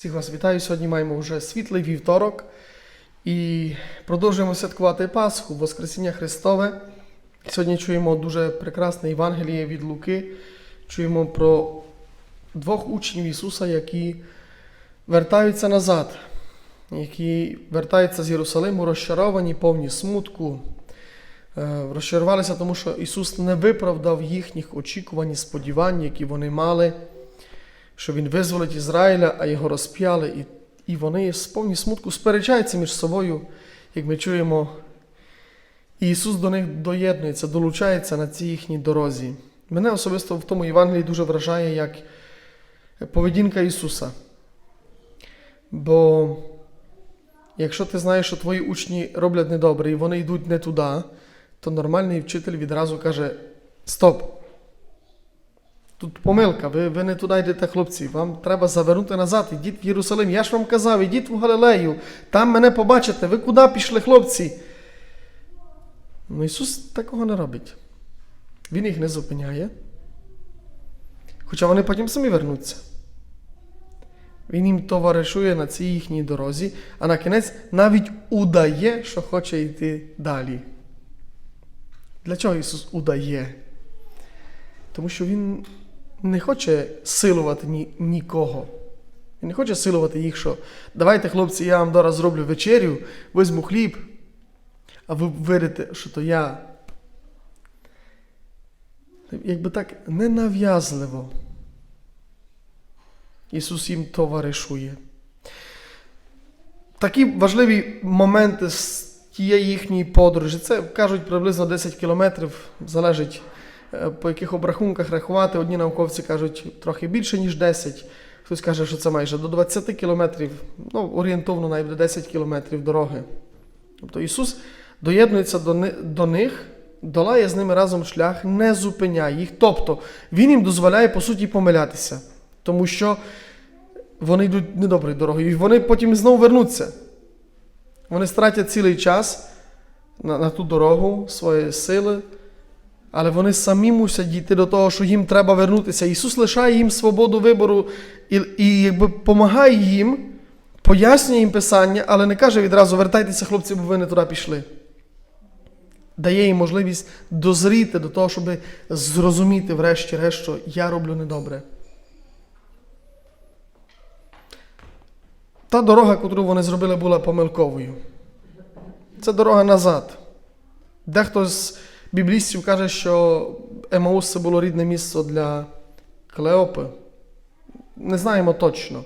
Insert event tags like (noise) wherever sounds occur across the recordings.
Всіх вас вітаю. Сьогодні маємо вже світлий вівторок і продовжуємо святкувати Пасху, Воскресіння Христове. Сьогодні чуємо дуже прекрасне Євангеліє від Луки. Чуємо про двох учнів Ісуса, які вертаються назад, які вертаються з Єрусалиму, розчаровані, повні смутку. Е, Розчарувалися, тому що Ісус не виправдав їхніх очікувань і сподівань, які вони мали що він визволить Ізраїля, а його розп'яли, і, і вони з повні смутку сперечаються між собою, як ми чуємо. І Ісус до них доєднується, долучається на цій їхній дорозі. Мене особисто в тому Євангелії дуже вражає як поведінка Ісуса. Бо якщо ти знаєш, що твої учні роблять недобре і вони йдуть не туди, то нормальний вчитель відразу каже: Стоп! Тут помилка, ви, ви не туди йдете, хлопці. Вам треба завернути назад, ідіть в Єрусалим. Я ж вам казав, ідіть в Галилею, там мене побачите. Ви куди пішли, хлопці? Ну Ісус такого не робить. Він їх не зупиняє. Хоча вони потім самі вернуться. Він їм товаришує на цій їхній дорозі, а на кінець навіть удає, що хоче йти далі. Для чого Ісус удає? Тому що Він не хоче силувати ні, нікого. Він не хоче силувати їх, що давайте, хлопці, я вам зараз зроблю вечерю, візьму хліб, а ви вирите, що то я. Якби так ненав'язливо. Ісус їм товаришує. Такі важливі моменти з тієї їхньої подорожі. Це кажуть приблизно 10 кілометрів, залежить по яких обрахунках рахувати. Одні науковці кажуть трохи більше, ніж 10. Хтось каже, що це майже до 20 кілометрів, ну, орієнтовно навіть до 10 кілометрів дороги. Тобто Ісус доєднується до, до них, долає з ними разом шлях, не зупиняє їх. Тобто Він їм дозволяє, по суті, помилятися. Тому що вони йдуть недоброю дорогою, і вони потім знову вернуться. Вони стратять цілий час на, на ту дорогу, свої сили, але вони самі мусять дійти до того, що їм треба вернутися. Ісус лишає їм свободу вибору і, і якби допомагає їм, пояснює їм Писання, але не каже відразу вертайтеся, хлопці, бо ви не туди пішли. Дає їм можливість дозріти до того, щоб зрозуміти, врешті-решт, що я роблю недобре. Та дорога, яку вони зробили, була помилковою. Це дорога назад. Дехто з біблістів каже, що Емаус це було рідне місце для Клеопи. Не знаємо точно.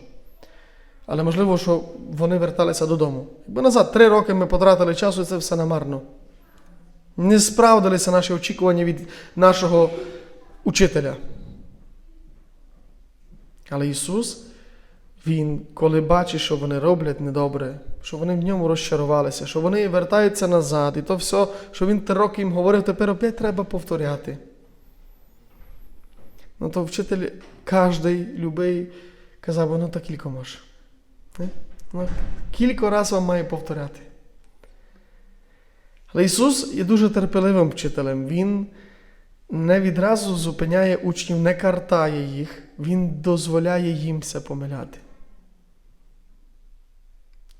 Але можливо, що вони верталися додому. Якби назад три роки ми потратили часу, і це все намарно. Не справдилися наші очікування від нашого учителя. Але Ісус, Він, коли бачить, що вони роблять недобре, що вони в ньому розчарувалися, що вони вертаються назад, і то все, що він три роки їм говорив, тепер опять треба повторяти. Ну то вчитель кожний, любий, казав, ну то кілько може. Ну, кілька разів вам має повторяти. Але Ісус є дуже терпеливим вчителем. Він не відразу зупиняє учнів, не картає їх, Він дозволяє їмся помиляти.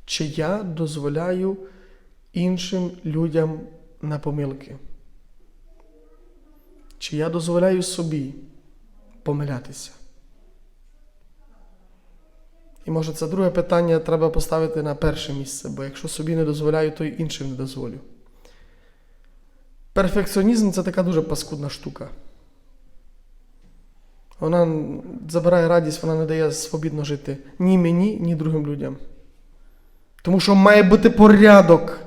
Чи я дозволяю іншим людям на помилки? Чи я дозволяю собі помилятися? І може це друге питання треба поставити на перше місце, бо якщо собі не дозволяю, то й іншим не дозволю. Перфекціонізм це така дуже паскудна штука. Вона забирає радість, вона не дає свобідно жити ні мені, ні другим людям. Тому що має бути порядок.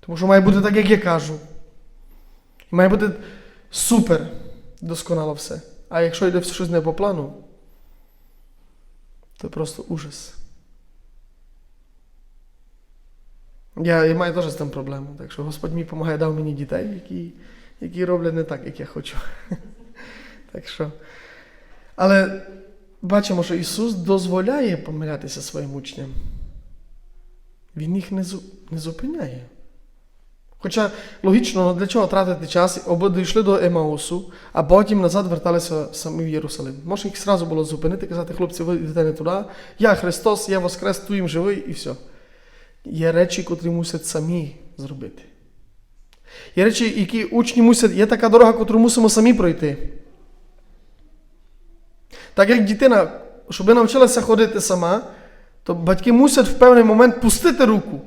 Тому що має бути так, як я кажу. Має бути супер досконало все. А якщо йде все щось не по плану, то просто ужас. Я, я маю теж з цим проблему. Так що Господь мені допомагає, дав мені дітей, які, які роблять не так, як я хочу. (laughs) Так що. Але бачимо, що Ісус дозволяє помилятися своїм учням. Він їх не, не зупиняє. Хоча логічно, для чого тратити час, аби дійшли до Емаусу, а потім назад верталися самі в Єрусалим. Може їх зразу було зупинити, казати, хлопці, ви йдете не туди, я Христос, я Воскрес, ту їм живий і все. Є речі, котрі мусять самі зробити. Є речі, які учні мусять, є така дорога, яку мусимо самі пройти. Так як дитина, щоб навчилася ходити сама, то батьки мусять в певний момент пустити руку.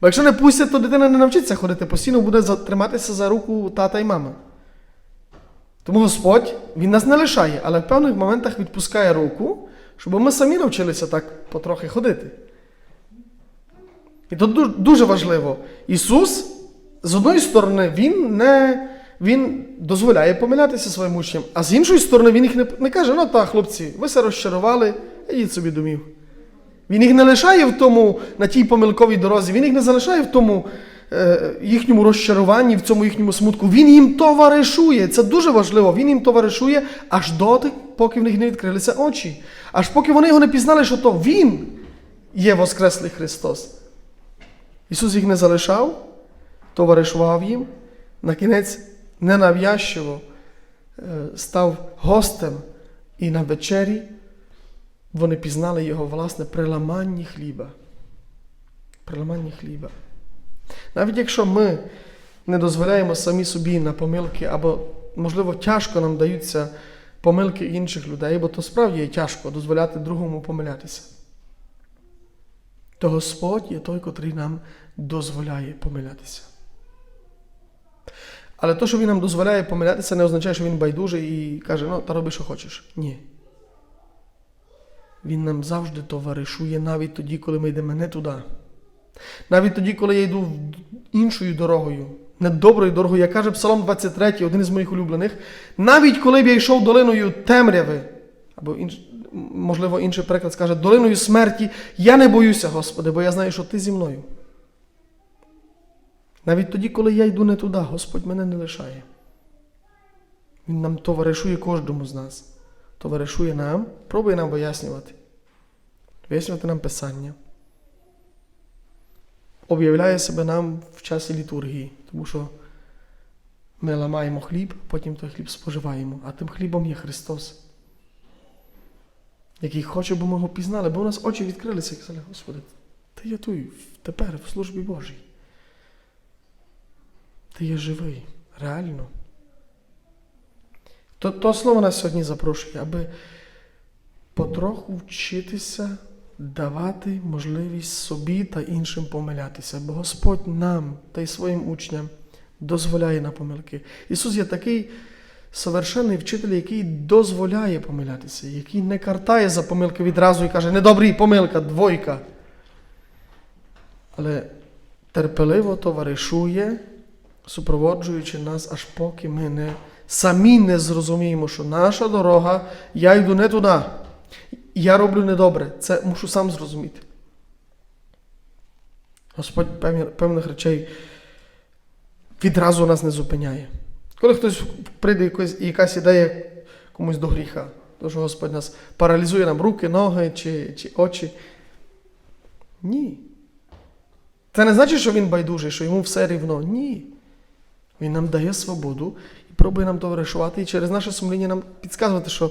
Бо якщо не пустять, то дитина не навчиться ходити, постійно буде триматися за руку тата і мами. Тому Господь Він нас не лишає, але в певних моментах відпускає руку, щоб ми самі навчилися так потрохи ходити. І тут дуже важливо. Ісус, з одної сторони, Він не він дозволяє помилятися своїм учням, а з іншої сторони, Він їх не, не каже, ну так, хлопці, ви все розчарували, ідіть собі домів. Він їх не лишає в тому, на тій помилковій дорозі, він їх не залишає в тому е, їхньому розчаруванні, в цьому їхньому смутку. Він їм товаришує. Це дуже важливо. Він їм товаришує аж доти, поки в них не відкрилися очі. Аж поки вони його не пізнали, що то Він є Воскреслий Христос. Ісус їх не залишав, товаришував їм, на кінець ненав'язчиво е, став гостем і на вечері вони пізнали його власне при ламанні хліба. При ламанні хліба. Навіть якщо ми не дозволяємо самі собі на помилки, або, можливо, тяжко нам даються помилки інших людей, бо то справді є тяжко дозволяти другому помилятися. То Господь є той, котрий нам дозволяє помилятися. Але то, що Він нам дозволяє помилятися, не означає, що він байдужий і каже, ну, та роби, що хочеш. Ні. Він нам завжди товаришує навіть тоді, коли ми йдемо не туди. Навіть тоді, коли я йду іншою дорогою, не доброю дорогою, як каже Псалом 23, один із моїх улюблених, навіть коли б я йшов долиною темряви, або інш, можливо інший переклад скаже, долиною смерті, я не боюся, Господи, бо я знаю, що Ти зі мною. Навіть тоді, коли я йду не туди, Господь мене не лишає. Він нам товаришує кожному з нас товаришує нам, пробує нам вияснювати, вияснювати нам Писання, об'являє себе нам в часі літургії, тому що ми ламаємо хліб, потім той хліб споживаємо, а тим хлібом є Христос, який хоче, бо ми його пізнали, бо у нас очі відкрилися і казали, Господи, Ти є тут, тепер в службі Божій. Ти є живий, реально. То, то слово нас сьогодні запрошує, аби потроху вчитися давати можливість собі та іншим помилятися, бо Господь нам та й своїм учням дозволяє на помилки. Ісус є такий совершенний вчитель, який дозволяє помилятися, який не картає за помилки відразу і каже, недобрий помилка, двойка. Але терпеливо товаришує, супроводжуючи нас, аж поки ми не самі не зрозуміємо, що наша дорога, я йду не туди. Я роблю недобре. Це мушу сам зрозуміти. Господь певних речей відразу нас не зупиняє. Коли хтось прийде якась, якась ідея комусь до гріха, то що Господь нас паралізує нам руки, ноги чи, чи очі. Ні. Це не значить, що він байдужий, що йому все рівно. Ні. Він нам дає свободу і пробує нам товаришувати, і через наше сумління нам підказувати, що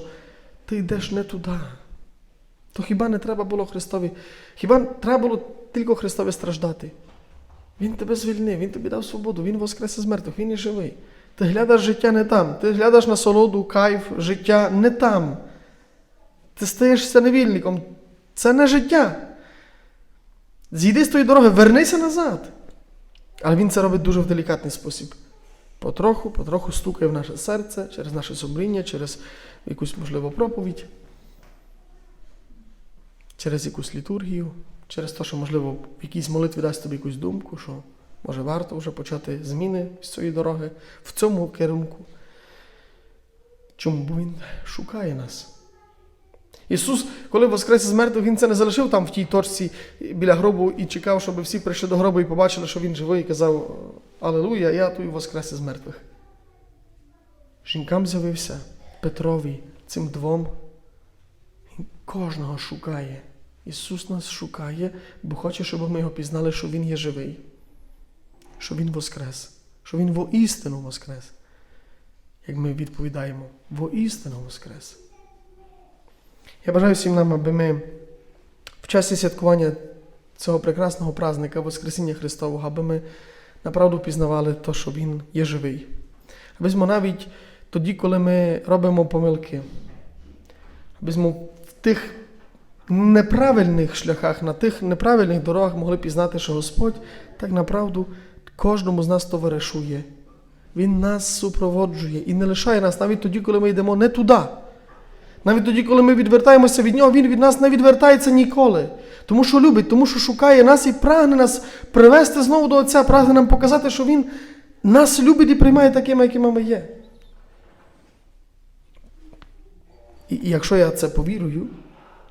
ти йдеш не туди. То хіба не треба було Христові? Хіба треба було тільки Христові страждати? Він тебе звільнив, Він тобі дав свободу, Він воскрес із мертвих, Він і живий. Ти глядаш життя не там, ти глядаш на солоду, кайф, життя не там. Ти стаєшся невільником. Це не життя. Зійди з тої дороги, вернися назад. Але він це робить дуже в делікатний спосіб. Потроху, потроху стукає в наше серце через наше сумління, через якусь, можливо, проповідь, через якусь літургію, через те, що, можливо, в якійсь молитві дасть тобі якусь думку, що може варто вже почати зміни з цієї дороги в цьому керунку. Чому? Бо Він шукає нас. Ісус, коли воскрес із мертвих, Він це не залишив там в тій точці біля гробу і чекав, щоб всі прийшли до гробу і побачили, що Він живий, і казав Алелуя, я тут воскрес із мертвих. Жінкам з'явився Петрові, цим двом. Кожного шукає. Ісус нас шукає, бо хоче, щоб ми його пізнали, що Він є живий, що Він воскрес, що Він воістину воскрес. Як ми відповідаємо, воістину воскрес. Я бажаю всім нам, аби ми в часі святкування цього прекрасного праздника Воскресіння Христового, аби ми направду пізнавали те, що Він є живий. Ми навіть тоді, коли ми робимо помилки, ми в тих неправильних шляхах, на тих неправильних дорогах могли пізнати, що Господь так направду кожному з нас товаришує. Він нас супроводжує і не лишає нас навіть тоді, коли ми йдемо не туди. Навіть тоді, коли ми відвертаємося від нього, він від нас не відвертається ніколи. Тому що любить, тому що шукає нас і прагне нас привести знову до Отця, прагне нам показати, що Він нас любить і приймає такими, якими ми є. І, і якщо я це повірую,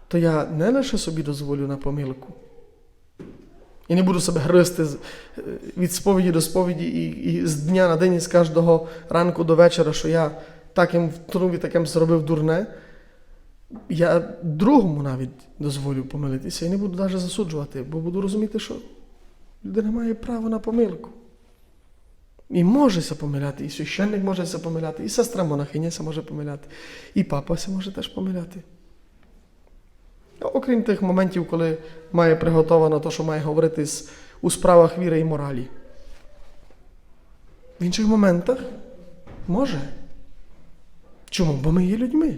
то я не лише собі дозволю на помилку. І не буду себе гризти від сповіді до сповіді і, і з дня на день, і з кожного ранку до вечора, що я таким втруві, таким зробив дурне. Я другому навіть дозволю помилитися і не буду навіть засуджувати, бо буду розуміти, що людина має право на помилку. І можеся помиляти, і священник можеся помиляти, і сестра монахиня може помиляти, і папа се може теж помиляти. Окрім тих моментів, коли має приготовано те, що має говорити у справах віри і моралі. В інших моментах може. Чому? Бо ми є людьми.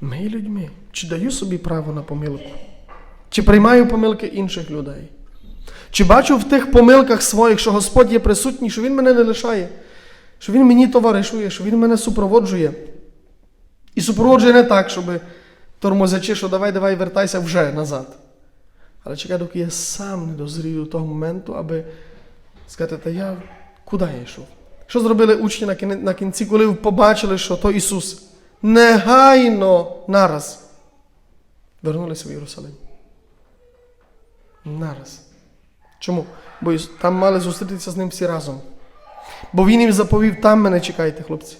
Ми людьми. Чи даю собі право на помилку? Чи приймаю помилки інших людей? Чи бачу в тих помилках своїх, що Господь є присутній, що Він мене не лишає, що Він мені товаришує, що Він мене супроводжує? І супроводжує не так, щоб тормозячи, що давай, давай, вертайся вже назад. Але чекай, доки я сам не дозрію до того моменту, аби сказати, та я куди я йшов? Що зробили учні на кінці, коли побачили, що то Ісус? Негайно нараз вернулися в Єрусалим. Нараз. Чому? Бо там мали зустрітися з ним всі разом. Бо він їм заповів, там мене чекайте, хлопці.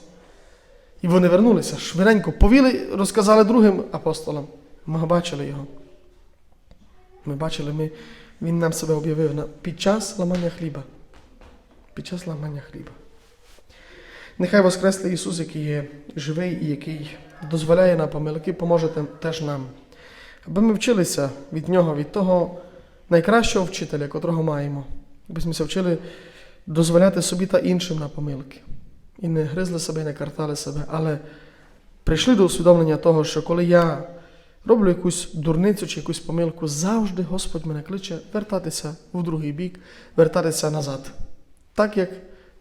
І вони вернулися швиденько, повіли, розказали другим апостолам. Ми бачили його. Ми бачили, ми, він нам себе об'явив під час ламання хліба. Під час ламання хліба. Нехай Воскреслий Ісус, який є живий і який дозволяє на помилки, поможе теж нам. Аби ми вчилися від Нього, від того найкращого вчителя, котрого маємо. Аби ми се вчили дозволяти собі та іншим на помилки. І не гризли себе, не картали себе, але прийшли до усвідомлення того, що коли я роблю якусь дурницю чи якусь помилку, завжди Господь мене кличе вертатися в другий бік, вертатися назад. Так як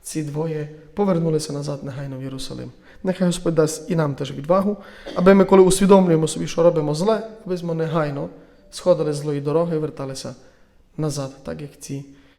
ці двоє повернулися назад негайно в Єрусалим. Нехай Господь дасть і нам теж відвагу, аби ми, коли усвідомлюємо собі, що робимо зле, аби ми негайно сходили з злої дороги і верталися назад, так як ці